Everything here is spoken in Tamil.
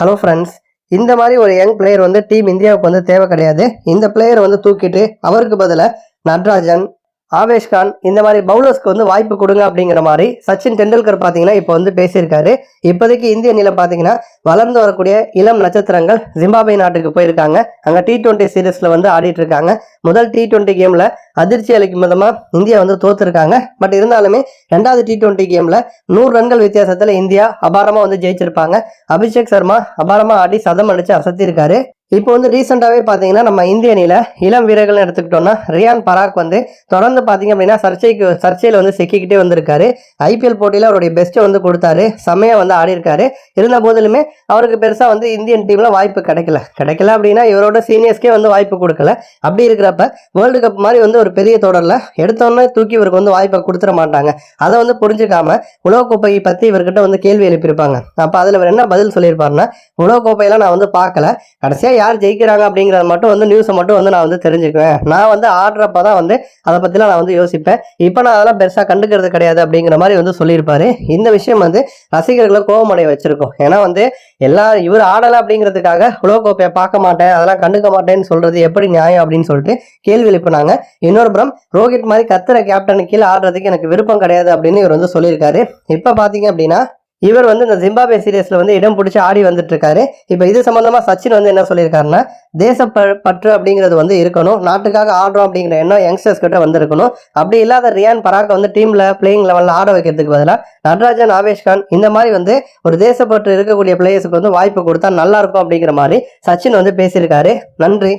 ஹலோ ஃப்ரெண்ட்ஸ் இந்த மாதிரி ஒரு யங் பிளேயர் வந்து டீம் இந்தியாவுக்கு வந்து தேவை கிடையாது. இந்த பிளேயர் வந்து தூக்கிட்டு அவருக்கு பதிலாக நட்ராஜன் ஆவேஷ்கான் இந்த மாதிரி பவுலர்ஸ்க்கு வந்து வாய்ப்பு கொடுங்க அப்படிங்கிற மாதிரி சச்சின் டெண்டுல்கர் பார்த்தீங்கன்னா இப்போ வந்து பேசியிருக்காரு. இப்போதைக்கு இந்திய அணியில் பார்த்தீங்கன்னா வளர்ந்து வரக்கூடிய இளம் நட்சத்திரங்கள் ஜிம்பாபே நாட்டுக்கு போயிருக்காங்க. அங்கே டி டுவெண்ட்டி சீரீஸில் வந்து ஆடிட்டு இருக்காங்க முதல் டி டுவெண்ட்டி கேமில் அதிர்ச்சி அளிக்கும் விதமாக இந்தியா வந்து தோத்துருக்காங்க. பட் இருந்தாலுமே ரெண்டாவது டி டுவெண்ட்டி கேமில் நூறு ரன்கள் வித்தியாசத்தில் இந்தியா அபாரமாக வந்து ஜெயிச்சிருப்பாங்க. அபிஷேக் சர்மா அபாரமாக ஆடி சதம் அடித்து அசத்திருக்காரு இப்போ வந்து ரீசெண்டாகவே பார்த்தீங்கன்னா நம்ம இந்திய அணியில் இளம் வீரர்கள்னு எடுத்துக்கிட்டோம்னா ரியான் பராக் வந்து தொடர்ந்து பார்த்தீங்க அப்படின்னா சர்ச்சைக்கு சர்ச்சையில் வந்து சிக்கிக்கிட்டே வந்திருக்காரு. ஐபிஎல் போட்டியில் அவருடைய பெஸ்ட்டை வந்து கொடுத்தாரு. செம்மையாக வந்து ஆடிருக்காரு இருந்த போதிலுமே அவருக்கு பெருசாக வந்து இந்தியன் டீமில் வாய்ப்பு கிடைக்கல. கிடைக்கல அப்படின்னா இவரோட சீனியர்ஸ்க்கே வந்து வாய்ப்பு கொடுக்கல. அப்படி இருக்கிறப்ப வேர்ல்டு கப் மாதிரி வந்து ஒரு பெரிய தொடரில் எடுத்தோன்னே தூக்கி இவருக்கு வந்து வாய்ப்பை கொடுத்துட மாட்டாங்க. அதை வந்து புரிஞ்சுக்காம உலகக்கோப்பையை பற்றி இவர்கிட்ட வந்து கேள்வி எழுப்பியிருப்பாங்க. அப்போ அதில் இவர் என்ன பதில் சொல்லியிருப்பாருன்னா உலகக்கோப்பையெல்லாம் நான் வந்து பார்க்கல. கடைசியாக யார் ஜெயிக்கிறாங்க அப்படிங்கிறத மட்டும் வந்து நியூஸை மட்டும் வந்து நான் வந்து தெரிஞ்சுக்குவேன். நான் வந்து ஆடுறப்ப தான் வந்து அதை பற்றிலாம் நான் வந்து யோசிப்பேன். இப்போ நான் அதெல்லாம் பெருசாக கண்டுக்கிறது கிடையாது அப்படிங்கிற மாதிரி வந்து சொல்லியிருப்பாரு. இந்த விஷயம் வந்து ரசிகர்களை கோபமடைய வச்சிருக்கோம். ஏன்னா வந்து எல்லா இவர் ஆடலை அப்படிங்கிறதுக்காக உலகக்கோப்பையை பார்க்க மாட்டேன் அதெல்லாம் கண்டுக்க மாட்டேன்னு சொல்றது எப்படி நியாயம் அப்படின்னு சொல்லிட்டு கேள்வி எழுப்பினாங்க. இன்னொரு புறம் ரோஹித் மாதிரி கத்துற கேப்டன் கீழே ஆடுறதுக்கு எனக்கு விருப்பம் கிடையாது அப்படின்னு இவர் வந்து சொல்லியிருக்காரு. இப்போ பார்த்தீங்க அப்படின்னா இவர் வந்து இந்த ஜிம்பாபே சீரியஸில் வந்து இடம் பிடிச்சி ஆடி வந்துட்டு இருக்காரு இப்போ இது சம்மந்தமாக சச்சின் வந்து என்ன சொல்லியிருக்காருன்னா தேச ப- பற்று அப்படிங்கிறது வந்து இருக்கணும். நாட்டுக்காக ஆடுறோம் அப்படிங்கிற எண்ணம் யங்ஸ்டர்ஸ் கிட்ட வந்து இருக்கணும் அப்படி இல்லாத ரியான் பராக்கை வந்து டீமில் பிளேயிங் லெவலில் ஆட வைக்கிறதுக்கு பதிலாக நடராஜன் ஆவேஷ்கான் இந்த மாதிரி வந்து ஒரு தேசப்பற்று இருக்கக்கூடிய பிளேயர்ஸுக்கு வந்து வாய்ப்பு கொடுத்தா நல்லா இருக்கும் அப்படிங்கிற மாதிரி சச்சின் வந்து பேசியிருக்காரு. நன்றி.